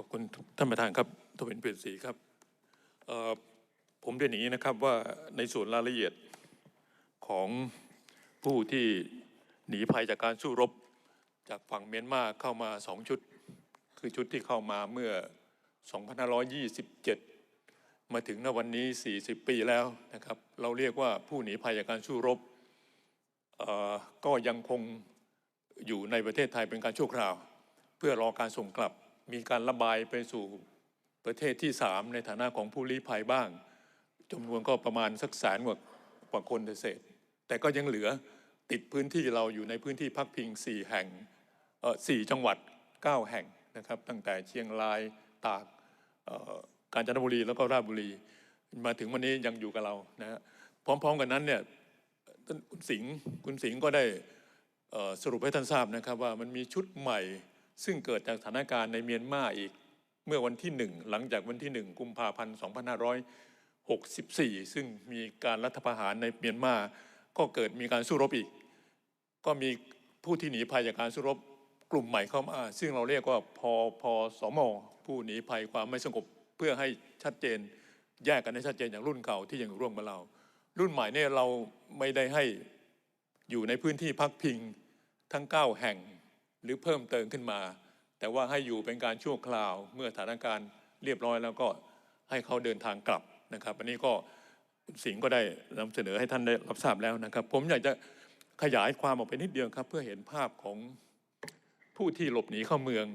อบคุณท่านประธานครับทวินเปลี่ยนสีครับผมเรียนอย่างนี้นะครับว่าในส่วนรายละเอียดของผู้ที่หนีภัยจากการสู้รบจากฝั่งเมียนมาเข้ามาสองชุด คือชุดที่เข้ามาเมื่อ 2527 มาถึงณวันนี้ 40 ปีแล้วนะครับ เราเรียกว่าผู้หนีภัยจากการสู้รบก็ยังคงอยู่ในประเทศไทยเป็นการชั่วคราว เพื่อรอการส่งกลับ มีการระบายไปสู่ประเทศที่3ในฐานะของผู้ลี้ภัยบ้างจำนวนก็ประมาณสักแสนกว่ากว่าคนเศษ แต่ก็ยังเหลือติดพื้นที่เราอยู่ในพื้นที่พักพิง4แห่งเออสี่จังหวัด9แห่งนะครับ ตั้งแต่เชียงรายตากกาญจนบุรีแล้วก็ราชบุรี มาถึงวันนี้ยังอยู่กับเรานะฮะพร้อม ๆ กันนั้นเนี่ยท่านคุณสิงห์คุณสิงห์ก็ได้สรุปให้ท่านทราบนะครับว่ามันมีชุดใหม่ ซึ่งเกิดจากสถานการณ์ในเมียนมาอีกเมื่อวันที่หนึ่งหลังจากวันที่หนึ่งกุมภาพันธ์ 2564 ซึ่งมีการรัฐประหารในเมียนมาก็เกิดมีการสู้รบอีก ก็มีผู้ที่หนีภัยจากการสู้รบกลุ่มใหม่เข้ามาซึ่งเราเรียกว่าพอพอสมผู้หนีภัยความไม่สงบเพื่อให้ชัดเจนแยกกันให้ชัดเจนอย่างรุ่นเก่าที่ยังร่วมกับเรา รุ่นใหม่เนี่ยเราไม่ได้ให้อยู่ในพื้นที่พักพิงทั้ง 9 แห่ง หรือเพิ่มเติมขึ้นมา แต่ว่าให้อยู่เป็นการชั่วคราวเมื่อสถานการณ์เรียบร้อยแล้วก็ให้เขาเดินทางกลับนะครับ อันนี้ก็สิงห์ก็ได้นำเสนอให้ท่านได้รับทราบแล้วนะครับ ผมอยากจะขยายความออกไปนิดเดียวครับ เพื่อเห็นภาพของผู้ที่หลบหนีเข้าเมือง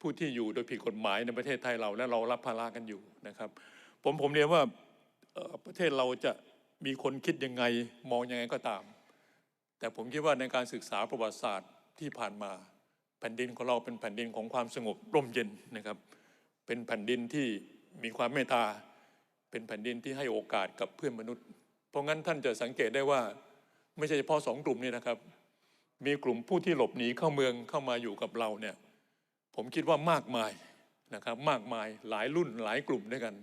ผู้ที่อยู่โดยผิดกฎหมายในประเทศไทยเราและเรารับภาระกันอยู่นะครับ ผมผมเรียนว่าประเทศเราจะมีคนคิดยังไงมองยังไงก็ตาม แต่ผมคิดว่าในการศึกษาประวัติศาสตร์ที่ผ่านมา แผ่นดินของเราเป็นแผ่นดินของความสงบร่มเย็นนะครับ เป็นแผ่นดินที่มีความเมตตา เป็นแผ่นดินที่ให้โอกาสกับเพื่อนมนุษย์ เพราะงั้นท่านจะสังเกตได้ว่าไม่ใช่เฉพาะสองกลุ่มนี้นะครับ มีกลุ่มผู้ที่หลบหนีเข้าเมืองเข้ามาอยู่กับเราเนี่ยผมคิดว่ามากมายนะครับมากมายหลายรุ่นหลายกลุ่มด้วยกัน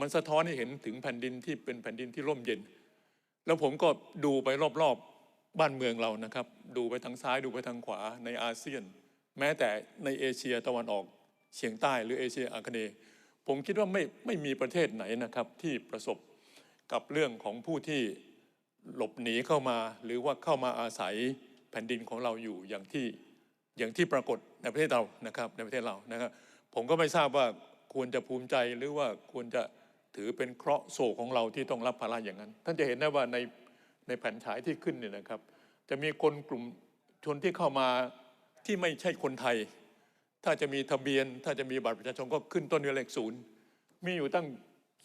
มันสะท้อนให้เห็นถึงแผ่นดินที่เป็นแผ่นดินที่ร่มเย็น แล้วผมก็ดูไปรอบๆบ้านเมืองเรานะครับ ดูไปทางซ้ายดูไปทางขวาในอาเซียน แม้แต่ในเอเชียตะวันออกเฉียงใต้หรือเอเชียอาคเนย์ผมคิดว่าไม่ไม่มีประเทศไหนนะครับที่ประสบกับเรื่องของผู้ที่หลบหนีเข้ามา หรือว่าเข้ามาอาศัยแผ่นดินของเราอยู่อย่างที่อย่างที่ปรากฏในประเทศเรานะครับในประเทศเรานะครับ ผมก็ไม่ทราบว่าควรจะภูมิใจหรือว่าควรจะถือเป็นเคราะห์โศกของเราที่ต้องรับภาระอย่างนั้น ท่านจะเห็นได้ว่าในในแผ่นฉายที่ขึ้นเนี่ยนะครับ จะมีคนกลุ่มชนที่เข้ามา ที่ไม่ใช่คนไทย ถ้าจะมีทะเบียน ถ้าจะมีบัตรประชาชนก็ขึ้นต้นด้วยเลขศูนย์มีอยู่ตั้ง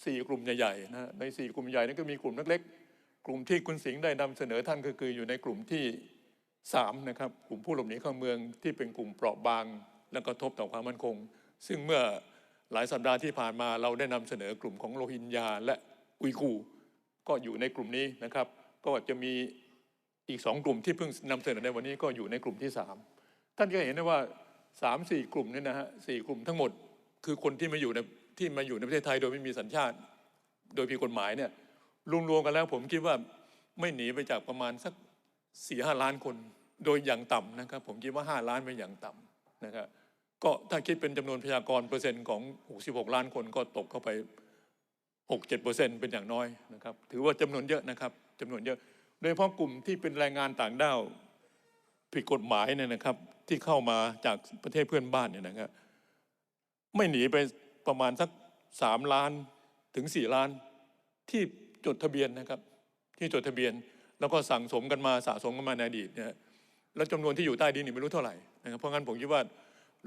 สี่กลุ่มใหญ่ๆนะในสี่กลุ่มใหญ่นั้นก็มีกลุ่มเล็กๆกลุ่มที่คุณสิงห์ได้นำเสนอท่านก็คืออยู่ในกลุ่มที่สามนะครับกลุ่มผู้หลบหนีเข้าเมืองที่เป็นกลุ่มเปราะบาง และกระทบต่อความมั่นคง ซึ่งเมื่อหลายสัปดาห์ที่ผ่านมาเราได้นำเสนอกลุ่มของโรฮิงญาและอุยกูก็อยู่ในกลุ่มนี้นะครับ ก็จะมีอีกสองกลุ่มที่เพิ่งนำเสนอในวันนี้ก็อยู่ในกลุ่มที่สาม ท่านก็เห็นได้ว่าสามสี่กลุ่มนี่นะฮะสี่กลุ่มทั้งหมด คือคนที่มาอยู่ในที่มาอยู่ในประเทศไทยโดยไม่มีสัญชาติ โดยผิดกฎหมายเนี่ยรวมๆกันแล้ว ผมคิดว่าไม่หนีไปจากประมาณสักสี่ห้าล้านคน โดยอย่างต่ำนะครับ ผมคิดว่าห้าล้านเป็นอย่างต่ำนะครับก็ถ้าคิดเป็นจำนวนประชากรเปอร์เซ็นต์ของ66ล้านคนก็ตกเข้าไป6-7เปอร์เซ็นต์เป็นอย่างน้อยนะครับ ถือว่าจำนวนเยอะนะครับจำนวนเยอะ โดยเฉพาะกลุ่มที่เป็นแรงงานต่างด้าวผิดกฎหมายเนี่ยนะครับ ที่เข้ามาจากประเทศเพื่อนบ้านเนี่ยนะครับไม่หนีไปประมาณสักสามล้านถึงสี่ล้าน ที่จดทะเบียนนะครับ ที่จดทะเบียน แล้วก็สั่งสมกันมาสะสมกันมาในอดีตเนี่ยแล้วจำนวนที่อยู่ใต้ดินนี่ไม่รู้เท่าไหร่นะครับเพราะงั้นผมคิดว่า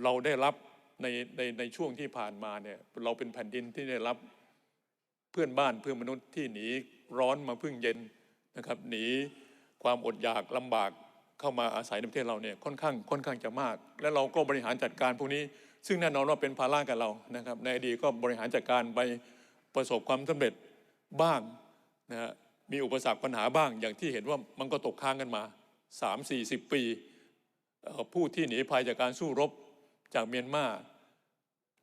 เราได้รับในในในช่วงที่ผ่านมาเนี่ยเราเป็นแผ่นดินที่ได้รับเพื่อนบ้านเพื่อนมนุษย์ที่หนีร้อนมาพึ่งเย็นนะครับ หนีความอดอยากลำบาก เข้ามาอาศัยในประเทศเราเนี่ยค่อนข้างค่อนข้างจะมาก และเราก็บริหารจัดการพวกนี้ ซึ่งแน่นอนว่าเป็นภาระกับเรานะครับในอดีตก็บริหารจัดการไปประสบความสำเร็จบ้างนะฮะมีอุปสรรคปัญหาบ้าง อย่างที่เห็นว่ามันก็ตกค้างกันมา 3 4 0 ปีเอ่อผู้ที่หนีภัยจากการสู้รบจากเมียนมา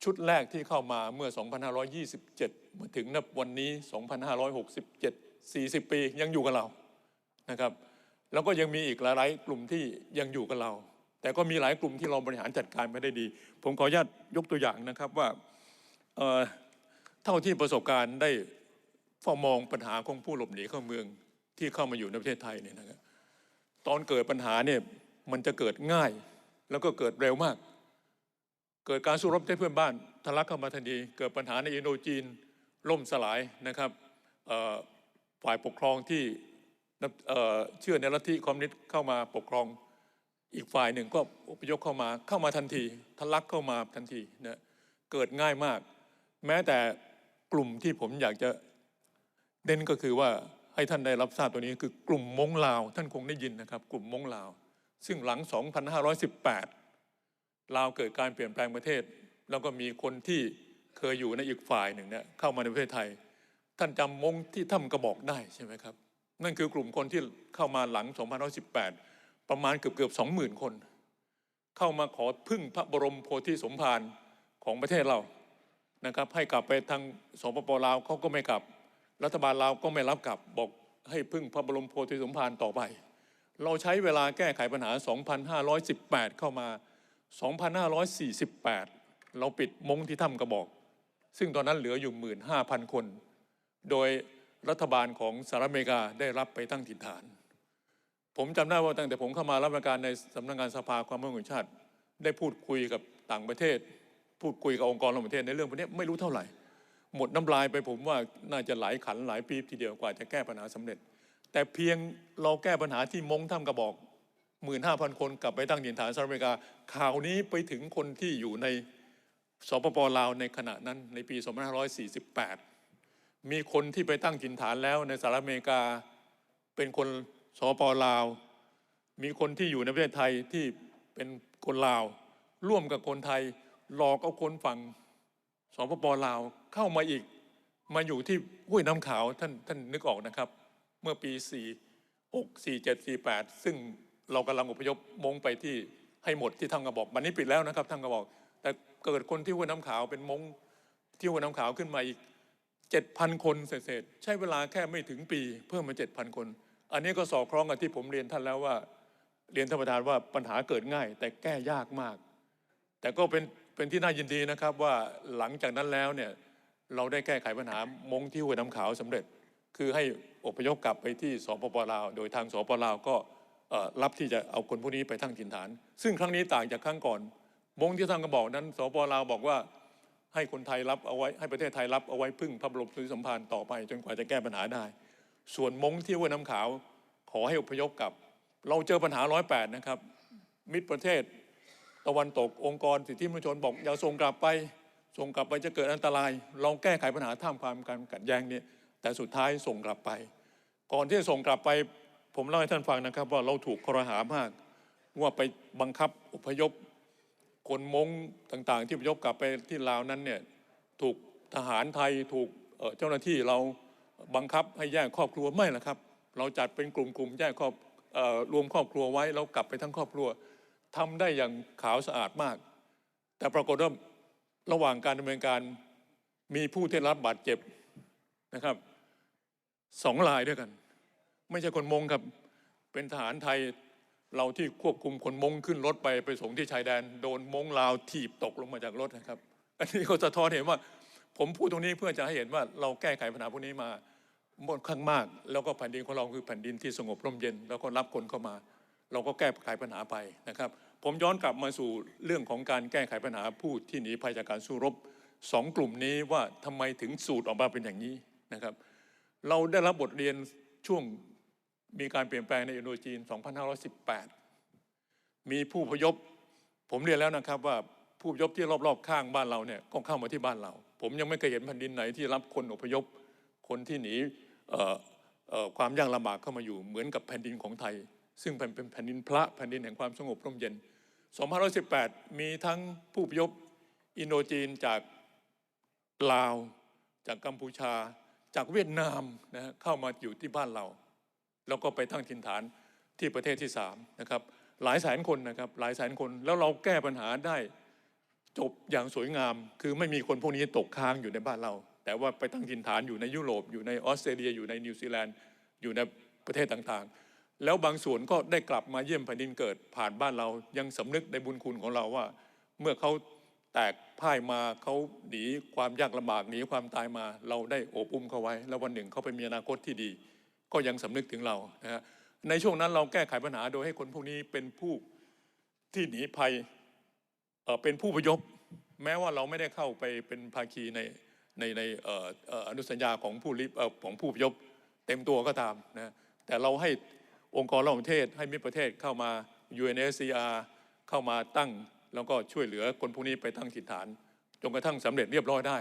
ชุดแรกที่เข้ามาเมื่อ 2527 มาถึงนับวันนี้ 2567 40 ปียังอยู่กับเรานะครับ แล้วก็ยังมีอีกหลายๆกลุ่มที่ยังอยู่กับเรา แต่ก็มีหลายกลุ่มที่เราบริหารจัดการไม่ได้ดี ผมขออนุญาตยกตัวอย่างนะครับว่าเท่าที่ประสบการณ์ได้เฝ้ามองปัญหาของผู้หลบหนีเข้าเมืองที่เข้ามาอยู่ในประเทศไทยเนี่ยนะครับตอนเกิดปัญหาเนี่ยมันจะเกิดง่าย แล้วก็เกิดเร็วมาก เกิดการสู้รบใช้เพื่อนบ้านทะลักเข้ามาทันทีเกิดปัญหาในอินโดจีนล่มสลายนะครับฝ่ายปกครองที่ เชื่อในลัทธิคอมมิวนิสต์เข้ามาปกครอง อีกฝ่ายหนึ่งก็อพยพเข้ามาเข้ามาทันทีทะลักเข้ามาทันทีนะเกิดง่ายมาก แม้แต่กลุ่มที่ผมอยากจะเน้นก็คือว่าให้ท่านได้รับทราบตัวนี้คือกลุ่มมงลาว ท่านคงได้ยินนะครับ กลุ่มมงลาว ซึ่งหลัง 2518 ลาวเกิดการเปลี่ยนแปลงประเทศ แล้วก็มีคนที่เคยอยู่ในอีกฝ่ายหนึ่งเนี่ยเข้ามาในประเทศไทย ท่านจำมงที่ถ้ำกระบอกได้ใช่ไหมครับ นั่นคือกลุ่มคนที่เข้ามาหลัง 2518 ประมาณเกือบเกือบสองหมื่นคน เข้ามาขอพึ่งพระบรมโพธิสมภารของประเทศเรานะครับ ให้กลับไปทางสปปลาวเขาก็ไม่กลับ รัฐบาลลาวก็ไม่รับกลับบอกให้พึ่งพระบรมโพธิสมภารต่อไป เราใช้เวลาแก้ไขปัญหา 2518 เข้ามา 2548 เราปิดมงที่ถ้ำกระบอก ซึ่งตอนนั้นเหลืออยู่ 15,000 คน โดย รัฐบาลของสหรัฐอเมริกาได้รับไปตั้งถิ่นฐาน ผมจำได้ว่าตั้งแต่ผมเข้ามารับราชการในสำนักงานสภาความมั่นคงชาติ ได้พูดคุยกับต่างประเทศ พูดคุยกับองค์กรระหว่างประเทศในเรื่องพวกนี้ไม่รู้เท่าไหร่ หมดน้ำลายไปผมว่าน่าจะหลายขันหลายปีทีเดียวกว่าจะแก้ปัญหาสำเร็จ แต่เพียงเราแก้ปัญหาที่มงถ้ำกระบอก15,000คนกลับไปตั้งถิ่นฐานสหรัฐอเมริกาข่าวนี้ไปถึงคนที่อยู่ในสปปลาวในขณะนั้นในปี 2548 มีคนที่ไปตั้งถิ่นฐานแล้วในสหรัฐอเมริกา เป็นคนสปลาว มีคนที่อยู่ในประเทศไทยที่เป็นคนลาว ร่วมกับคนไทยหลอกเอาคนฝั่งสปปลาวเข้ามาอีกมาอยู่ที่ห้วยน้ำขาวท่านท่านนึกออกนะครับ เมื่อปี 46 47 48 ซึ่งเรากำลังอพยพมงไปที่ให้หมดที่ทางกระบอกวันนี้ปิดแล้วนะครับทางกระบอก แต่เกิดคนที่ห้วยน้ำขาวเป็นมงที่ห้วยน้ำขาวขึ้นมาอีก 7,000 คนเศษๆใช้เวลาแค่ไม่ถึงปี เพิ่มมา 7,000 คน อันนี้ก็สอดคล้องกับที่ผมเรียนท่านแล้วว่า เรียนท่านประธานว่าปัญหาเกิดง่าย แต่แก้ยากมาก แต่ก็เป็นเป็นที่น่ายินดีนะครับว่าหลังจากนั้นแล้วเนี่ยเราได้แก้ไขปัญหามงที่ห้วยน้ำขาวสำเร็จ คือให้อพยพกลับไปที่สปปลาว โดยทางสปปลาวก็รับที่จะเอาคนพวกนี้ไปทั้งถิ่นฐาน ซึ่งครั้งนี้ต่างจากครั้งก่อน มงที่ทางกระบอกนั้นสปปลาวบอกว่า ให้คนไทยรับเอาไว้ให้ประเทศไทยรับเอาไว้พึ่งพระบรมสุริสัมภารต่อไป จนกว่าจะแก้ปัญหาได้ ส่วนมงที่ห้วยน้ำขาว ขอให้อพยพกลับ เราเจอปัญหาร้อยแปดนะครับ มิตรประเทศ ตะวันตกองค์กรสิทธิมนุษยชนบอกอย่าส่งกลับไป ส่งกลับไปจะเกิดอันตราย เราแก้ไขปัญหาท่ามกลางการขัดแย้งเนี่ยแต่สุดท้ายส่งกลับไป ก่อนที่จะส่งกลับไป ผมเล่าให้ท่านฟังนะครับ ว่าเราถูกคอรหามาก ว่าไปบังคับอพยพ คนมงต่างๆ ที่พยพกลับไปที่ลาวนั้นเนี่ยถูกทหารไทยถูกเจ้าหน้าที่เราบังคับให้แยกครอบครัวไม่ละครับ เราจัดเป็นกลุ่มๆแยกครอบรวมครอบครัวไว้แล้วกลับไปทั้งครอบครัวทำได้อย่างขาวสะอาดมาก แต่ปรากฏว่าระหว่างการดำเนินการมีผู้ที่รับบาดเจ็บนะครับสองรายด้วยกัน ไม่ใช่คนมงครับเป็นทหารไทย เราที่ควบคุมคนมงขึ้นรถไปไปส่งที่ชายแดน โดนมงลาวถีบตกลงมาจากรถนะครับ อันนี้ก็สะท้อนเห็นว่า ผมพูดตรงนี้เพื่อจะให้เห็นว่าเราแก้ไขปัญหาพวกนี้มาหมดข้างมาก แล้วก็แผ่นดินของเราคือแผ่นดินที่สงบร่มเย็น แล้วก็รับคนเข้ามา เราก็แก้ไขปัญหาไปนะครับ ผมย้อนกลับมาสู่เรื่องของการแก้ไขปัญหาผู้ที่หนีภัยจากการสู้รบสองกลุ่มนี้ว่าทำไมถึงสูตรออกมาเป็นอย่างนี้นะครับ เราได้รับบทเรียนช่วง มีการเปลี่ยนแปลงในอินโดจีน 2518 มีผู้พยพ ผมเรียนแล้วนะครับว่าผู้พยพที่รอบๆข้างบ้านเราเนี่ยก็เข้ามาที่บ้านเรา ผมยังไม่เคยเห็นแผ่นดินไหนที่รับคนอพยพ คนที่หนีความยากลำบากเข้ามาอยู่เหมือนกับแผ่นดินของไทย ซึ่งเป็นแผ่นดินพระแผ่นดินแห่งความสงบร่มเย็น 2518 มีทั้งผู้พยพอินโดจีนจากลาว จากกัมพูชา จากเวียดนามนะฮะเข้ามาอยู่ที่บ้านเรา แล้วก็ไปตั้งถิ่นฐานที่ประเทศที่สามนะครับหลายแสนคนนะครับหลายแสนคนแล้วเราแก้ปัญหาได้จบอย่างสวยงาม คือไม่มีคนพวกนี้ตกค้างอยู่ในบ้านเรา แต่ว่าไปตั้งถิ่นฐานอยู่ในยุโรป อยู่ในออสเตรเลีย อยู่ในนิวซีแลนด์อยู่ในประเทศต่างๆ แล้วบางส่วนก็ได้กลับมาเยี่ยมแผ่นดินเกิดผ่านบ้านเรายังสำนึกในบุญคุณของเราว่า เมื่อเขาแตกพ่ายมาเขาหนีความยากลำบากหนีความตายมา เราได้โอบอุ้มเขาไว้ แล้ววันหนึ่งเขาไปมีอนาคตที่ดี ก็ยังสำนึกถึงเรานะฮะในช่วงนั้นเราแก้ไขปัญหาโดยให้คนพวกนี้เป็นผู้ที่หนีภัยเป็นผู้พยพ แม้ว่าเราไม่ได้เข้าไปเป็นภาคีในในในอนุสัญญาของผู้ริเอ่อของผู้พยพเต็มตัวก็ตามนะแต่เราให้องค์กรระหว่างประเทศให้มิตรประเทศเข้ามา UNSCR เข้ามาตั้งแล้วก็ช่วยเหลือคนพวกนี้ไปตั้งถิ่นฐานจนกระทั่งสำเร็จเรียบร้อยได้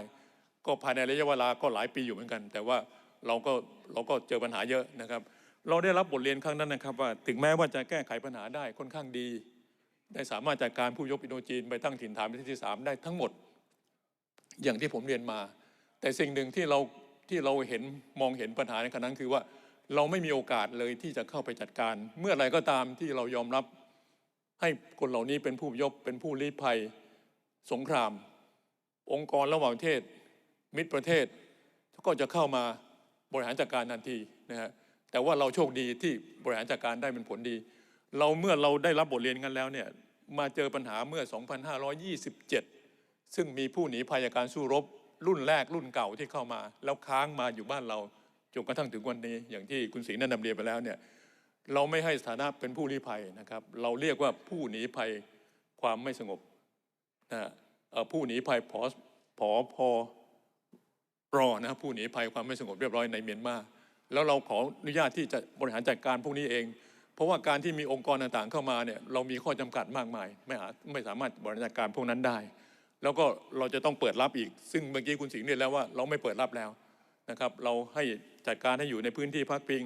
ก็ภายในระยะเวลาก็หลายปีอยู่เหมือนกัน แต่ว่า เราก็เราก็เจอปัญหาเยอะนะครับ เราได้รับบทเรียนครั้งนั้นนะครับว่าถึงแม้ว่าจะแก้ไขปัญหาได้ค่อนข้างดี ได้สามารถจัดการผู้ยกอินโดจีนไปตั้งถิ่นฐานประเทศที่สามได้ทั้งหมด อย่างที่ผมเรียนมา แต่สิ่งหนึ่งที่เราที่เราเห็นมองเห็นปัญหาในขณะนั้นคือว่าเราไม่มีโอกาสเลยที่จะเข้าไปจัดการ เมื่อไรก็ตามที่เรายอมรับให้คนเหล่านี้เป็นผู้ยกเป็นผู้ลี้ภัย สงคราม องค์กรระหว่างประเทศ มิตรประเทศก็จะเข้ามา บริหารจัดการทันทีนะฮะแต่ว่าเราโชคดีที่บริหารจัดการได้เป็นผลดี เราเมื่อเราได้รับบทเรียนกันแล้วเนี่ยมาเจอปัญหาเมื่อ 2527 ซึ่งมีผู้หนีภัยจากการสู้รบ รุ่นแรกรุ่นเก่าที่เข้ามา แล้วค้างมาอยู่บ้านเราจนกระทั่งถึงวันนี้ อย่างที่คุณศรีนะนำเรียนไปแล้วเนี่ยเราไม่ให้สถานะเป็นผู้ลี้ภัยนะครับ เราเรียกว่าผู้หนีภัยความไม่สงบนะผู้หนีภัยพอพอพอ รอนะผู้หนีภัยความไม่สงบเรียบร้อยในเมียนมาแล้วเราขออนุญาตที่จะบริหารจัดการพวกนี้เอง เพราะว่าการที่มีองค์กรต่างๆเข้ามาเนี่ยเรามีข้อจำกัดมากมาย ไม่อาจไม่สามารถบริหารจัดการพวกนั้นได้ แล้วก็เราจะต้องเปิดรับอีก ซึ่งเมื่อกี้คุณสิงห์เรียนแล้วว่าเราไม่เปิดรับแล้วนะครับเราให้จัดการให้อยู่ในพื้นที่พักพิง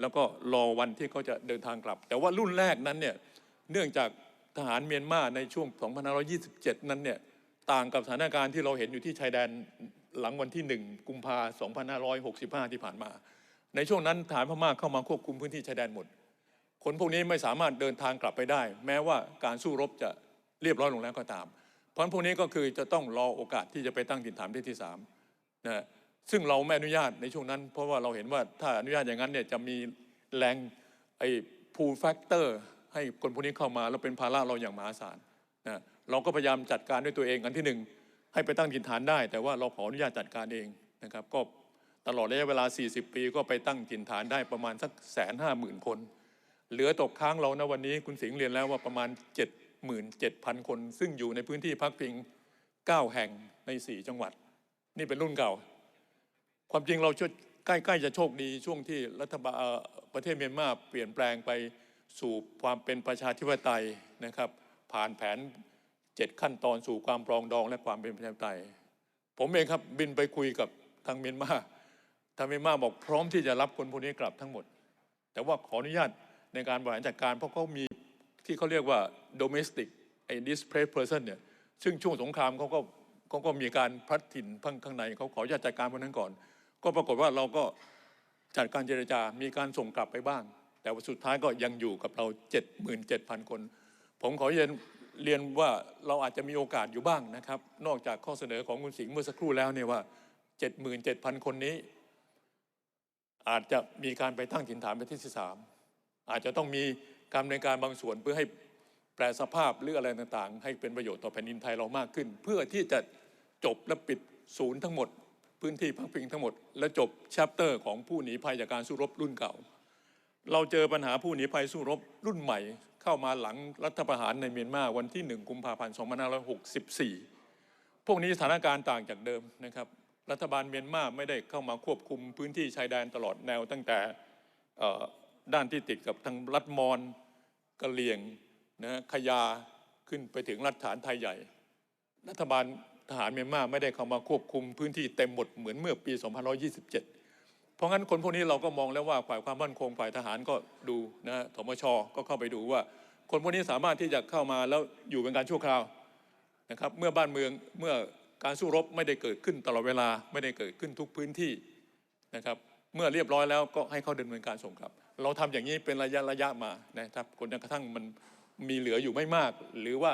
แล้วก็รอวันที่เขาจะเดินทางกลับ แต่ว่ารุ่นแรกนั้นเนี่ยเนื่องจากทหารเมียนมาในช่วง 2527 นั้นเนี่ยต่างกับสถานการณ์ที่เราเห็นอยู่ที่ชายแดน หลังวันที่ 1 กุมภา2565 ที่ผ่านมา ในช่วงนั้นทหารพม่าเข้ามาควบคุมพื้นที่ชายแดนหมด คนพวกนี้ไม่สามารถเดินทางกลับไปได้ แม้ว่าการสู้รบจะเรียบร้อยลงแล้วก็ตาม เพราะฉะนั้นพวกนี้ก็คือจะต้องรอโอกาสที่จะไปตั้งถิ่นฐานประเทศที่สามนะซึ่งเราไม่อนุญาตในช่วงนั้น เพราะว่าเราเห็นว่าถ้าอนุญาตอย่างนั้นเนี่ยจะมีแรงไอ้ pull factor ให้คนพวกนี้เข้ามาแล้วเป็นภาระเราอย่างมหาศาลนะเราก็พยายามจัดการด้วยตัวเองอันที่หนึ่ง ให้ไปตั้งถิ่นฐานได้ แต่ว่าเราขออนุญาตจัดการเองนะครับก็ตลอดระยะเวลา 40 ปีก็ไปตั้งถิ่นฐานได้ประมาณสักแสนห้าหมื่นคน เหลือตกค้างเรานะวันนี้คุณสิงห์เรียนแล้วว่าประมาณ 77,000 คน ซึ่งอยู่ในพื้นที่พักพิง 9 แห่งใน 4 จังหวัด นี่เป็นรุ่นเก่า ความจริงเราช่วยใกล้ๆจะโชคดีช่วงที่รัฐบาลประเทศเมียนมาเปลี่ยนแปลงไปสู่ความเป็นประชาธิปไตยนะครับ ผ่านแผน 7ขั้นตอนสู่ความปรองดองและความเป็นประชาธิปไตย ผมเองครับบินไปคุยกับทางเมียนมาทางเมียนมาบอกพร้อมที่จะรับคนพวกนี้กลับทั้งหมด แต่ว่าขออนุญาตในการบริหารจัดการ เพราะเขามีที่เขาเรียกว่า domestic ไอ้ displaced person เนี่ยซึ่งช่วงสงครามเขาก็เขาก็มีการพัดถิ่นพังข้างในเขาขออนุญาตจัดการพวกนั้นก่อน ก็ปรากฏว่าเราก็จัดการเจรจา มีการส่งกลับไปบ้าง แต่ว่าสุดท้ายก็ยังอยู่กับเรา 77,000 คน ผมขอเรียน เรียนว่าเราอาจจะมีโอกาสอยู่บ้างนะครับ นอกจากข้อเสนอของคุณสิงห์เมื่อสักครู่แล้วเนี่ยว่า 77,000 คนนี้ อาจจะมีการไปตั้งถิ่นฐานประเทศที่สามอาจจะต้องมีการดำเนินการบางส่วนเพื่อให้แปลสภาพหรืออะไรต่างๆ ให้เป็นประโยชน์ต่อแผ่นดินไทยเรามากขึ้น เพื่อที่จะจบและปิดศูนย์ทั้งหมด พื้นที่พักพิงทั้งหมด และจบแชปเตอร์ของผู้หนีภัยจากการสู้รบรุ่นเก่า เราเจอปัญหาผู้หนีภัยสู้รบรุ่นใหม่ เข้ามาหลังรัฐประหารในเมียนมาวันที่ 1 กุมภาพันธ์2564 พวกนี้สถานการณ์ต่างจากเดิมนะครับ รัฐบาลเมียนมาไม่ได้เข้ามาควบคุมพื้นที่ชายแดนตลอดแนวตั้งแต่ด้านที่ติดกับทางรัฐมอญกะเหลี่ยงนะฮะขยาขึ้นไปถึงรัฐฐานไทยใหญ่ รัฐบาลทหารเมียนมาไม่ได้เข้ามาควบคุมพื้นที่เต็มหมดเหมือนเมื่อปี 2527 เพราะงั้นคนพวกนี้เราก็มองแล้วว่าฝ่ายความมั่นคงฝ่ายทหารก็ดูนะธมชก็เข้าไปดูว่า คนพวกนี้สามารถที่จะเข้ามาแล้วอยู่เป็นการชั่วคราวนะครับเมื่อบ้านเมืองเมื่อการสู้รบไม่ได้เกิดขึ้นตลอดเวลาไม่ได้เกิดขึ้นทุกพื้นที่นะครับเมื่อเรียบร้อยแล้วก็ให้เขาดำเนินการส่งกลับ เราทำอย่างนี้เป็นระยะระยะมานะครับจนกระทั่งมันมีเหลืออยู่ไม่มาก หรือว่า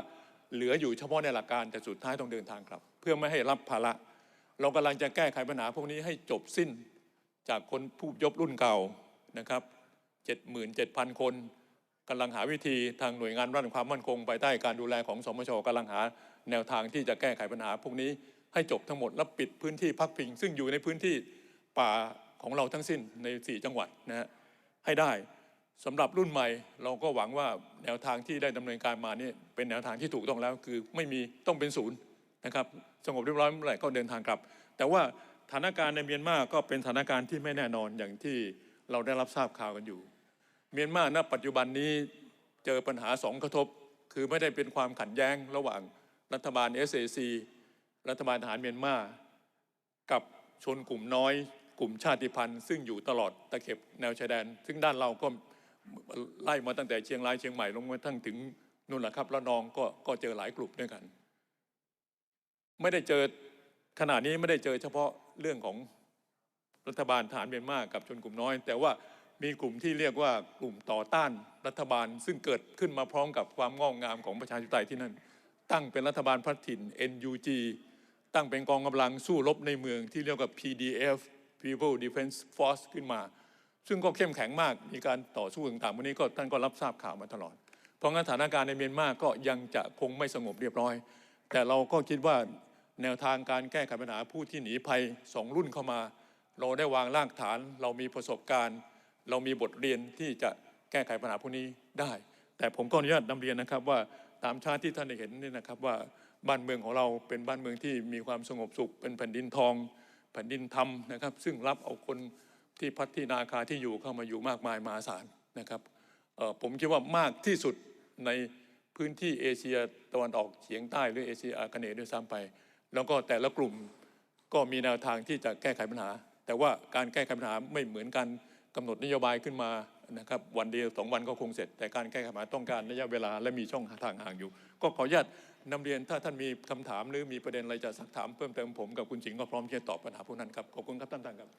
เหลืออยู่เฉพาะในหลักการแต่สุดท้ายต้องเดินทางกลับ เพื่อไม่ให้รับภาระ เรากำลังจะแก้ไขปัญหาพวกนี้ให้จบสิ้น จากคนผู้ยบรุ่นเก่านะครับ77,000 คนกำลังหาวิธีทางหน่วยงานด้านความมั่นคงภายใต้การดูแลของสมชกำลังหาแนวทางที่จะแก้ไขปัญหา พวกนี้ให้จบทั้งหมดและปิดพื้นที่พักพิง ซึ่งอยู่ในพื้นที่ป่าของเราทั้งสิ้นใน 4 จังหวัดนะฮะให้ได้สำหรับรุ่นใหม่ เราก็หวังว่าแนวทางที่ได้ดำเนินการมานี่เป็นแนวทางที่ถูกต้องแล้ว คือไม่มีต้องเป็นศูนย์นะครับ สงบเรียบร้อยเมื่อไหร่ก็เดินทางกลับ แต่ว่า ถานการณ์ในเมียนมาก็เป็นสถานการณ์ที่ไม่แน่นอนอย่างที่เราได้รับทราบข่าวกันอยู่ เมียนมาณปัจจุบันนี้เจอปัญหาสองกระทบ คือไม่ได้เป็นความขัดแย้งระหว่างรัฐบาล SAC รัฐบาลทหารเมียนมากับชนกลุ่มน้อย กลุ่มชาติพันธุ์ ซึ่งอยู่ตลอดตะเข็บแนวชายแดน ซึ่งด้านเราก็ไล่มาตั้งแต่เชียงรายเชียงใหม่ลงมาทั้งถึงนู่นแหละครับระนองก็ก็เจอหลายกลุ่มด้วยกัน ไม่ได้เจอ ขณะนี้ไม่ได้เจอเฉพาะเรื่องของรัฐบาลทหารเมียนมากับชนกลุ่มน้อย แต่ว่ามีกลุ่มที่เรียกว่ากลุ่มต่อต้านรัฐบาล ซึ่งเกิดขึ้นมาพร้อมกับความงอกงามของประชาธิปไตยที่นั่น ตั้งเป็นรัฐบาลพัฒถิ่น NUG ตั้งเป็นกองกำลังสู้รบในเมืองที่เรียกว่า PDF People Defense Force ขึ้นมา ซึ่งก็เข้มแข็งมากมีการต่อสู้ต่างๆวันนี้ก็ท่านก็รับทราบข่าวมาตลอด เพราะงั้นสถานการณ์ในเมียนมาก็ยังจะคงไม่สงบเรียบร้อย แต่เราก็คิดว่า แนวทางการแก้ไขปัญหาผู้ที่หนีภัยสองรุ่นเข้ามา เราได้วางรากฐาน เรามีประสบการณ์ เรามีบทเรียนที่จะแก้ไขปัญหาพวกนี้ได้ แต่ผมก็อนุญาตนำเรียนนะครับว่าตามชาติที่ท่านได้เห็นนี่นะครับว่าบ้านเมืองของเราเป็นบ้านเมืองที่มีความสงบสุข เป็นแผ่นดินทอง แผ่นดินธรรมนะครับ ซึ่งรับเอาคนที่พัฒที่นาคาที่อยู่เข้ามาอยู่มากมายมหาศาลนะครับผมคิดว่ามากที่สุดในพื้นที่เอเชียตะวันออกเฉียงใต้หรือเอเชียอาคเนย์ด้วยซ้ำไป แล้วก็แต่ละกลุ่มก็มีแนวทางที่จะแก้ไขปัญหา แต่ว่าการแก้ไขปัญหาไม่เหมือนกันกำหนดนโยบายขึ้นมานะครับวันเดียวสองวันก็คงเสร็จ แต่การแก้ไขปัญหาต้องการระยะเวลาและมีช่องทางห่างอยู่ ก็ขออนุญาตนำเรียนถ้าท่านมีคำถามหรือมีประเด็นอะไรจะสักถามเพิ่มเติมผมกับคุณสิงห์ก็พร้อมที่จะตอบปัญหาพวกนั้นครับขอบคุณครับท่านท่านครับ